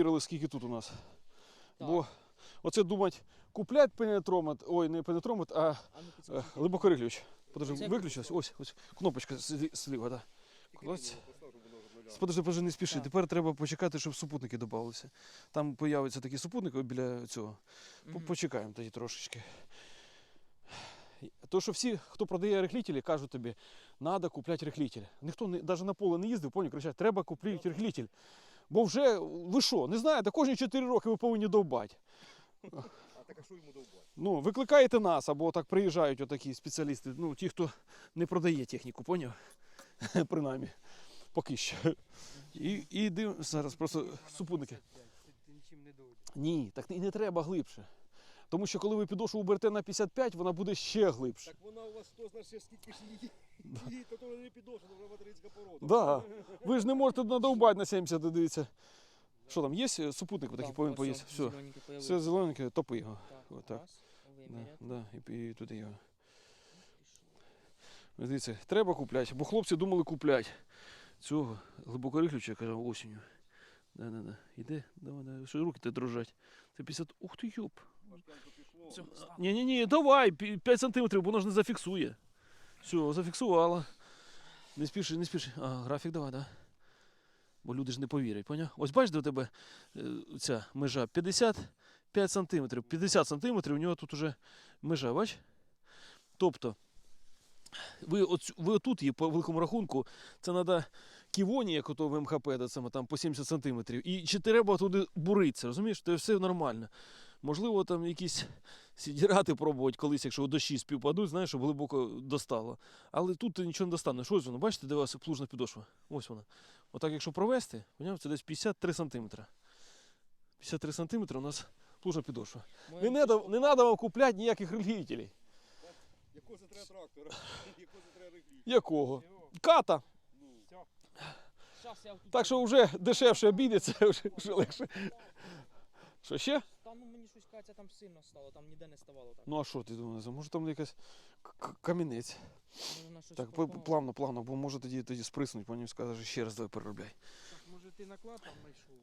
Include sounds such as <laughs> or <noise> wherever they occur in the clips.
перевірили, скільки тут у нас. Так. Бо оце думать, куплять пенетромет, ой, не пенетромет, а А ну е, глибокориглюч. Подожди, Це виключилась? Ось, ось. Кнопочка зліва, так. Нуля. Подожди, подожди, не спіши. Так. Тепер треба почекати, щоб супутники додавалися. Там появляться такі супутники біля цього. Мгм. Почекаємо тоді трошечки. То, що всі, хто продає рихлітелі, кажуть тобі, треба купляти рихлітель. Ніхто не, навіть на поле не їздив, поняв, кричать, треба купляти рихлітель. Бо вже, ви що, не знаєте, кожні 4 роки ви повинні довбати. А так а що йому довбати? Ну, викликаєте нас, або так приїжджають отакі спеціалісти, ну, ті, хто не продає техніку, поняв? <laughs> Принаймні, поки що. І, і див... зараз просто супутники. Ні, так і не треба глибше. Тому що коли ви підошву берете на 55, вона буде ще глибше. Так вона у вас хто знає скільки ж її. Її то то вже материнська порода. Да. Ви ж не можете надовбати на 70, дивіться. Що там, є супутник такий повинен поїсти? Все, все зелененьке, топи його. отак. Да, да, і, і туди його. Дивіться, треба купляти, бо хлопці думали купляти цього глибокорихлюча, каже, осінню. Да, да, да. Іде, давай, давай, що руки те дрожать. Це 50. Ух ти йоп. Важкенько пішло. Ні, ні, ні, давай, 5 сантиметрів, бо воно ж не зафіксує. Все, зафіксувала. Не спіши, не спіши. А, графік давай, да. Бо люди ж не повірять, поняв? Ось бачиш, де у тебе е, ця межа 55 сантиметрів. 50 сантиметрів, у нього тут уже межа, бач? Тобто, ви, оцю, ви отут є по великому рахунку, це треба ківоні, як ото в МХП, де саме, там по 70 сантиметрів. І чи треба туди буритися, розумієш? Це все нормально. Можливо, там якісь <laughs> сідірати пробувати колись, якщо дощі співпадуть, знаєш, щоб глибоко достало. Але тут ти нічого не достанеш. Ось воно, бачите, де у вас плужна підошва? Ось вона. Отак, якщо провести, поняв, це десь 53 сантиметри. 53 сантиметри у нас плужна підошва. Не треба не надо вам купляти ніяких релігітелей. Якого це треба трактора? <laughs> Якого це треба? Якого? Ката. Ну. Так що вже дешевше обійдеться, <laughs> вже легше. Що ще? Ну щось кажеться, там сильно стало, там ніде не ставало так. Ну а що ти думаєш? Може там якась к- к- камінець. Може вона щось Так, плавно, плавно, бо може тоді, тоді сприснуть, потім скажеш, ще раз давай переробляй. Так, може ти наклад там знайшов,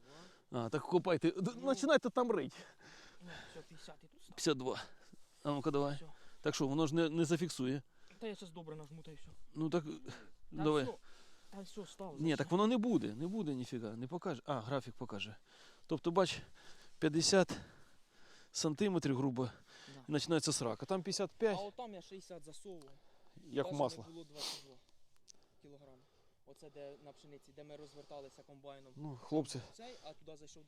а? А, так копайте. Д- Починайте там рить. Ну, все, 50 і тут став. 52. А ну-ка давай. Все. Так що, воно ж не, не зафіксує. Та я зараз добре нажму, та й все. Ну так. Та давай. все. Та все, став. Ні, так воно не буде, не буде ніфіга, не покаже. А, графік покаже. Тобто, бач, 50 сантиметрів, грубо, Да. і починається срака. Там А 55, от там я 60 засовував. як Даже масло. Не було 22 кілограми. Оце де на пшениці, де ми розверталися комбайном. Ну, хлопці, Цей, а туди зайшов.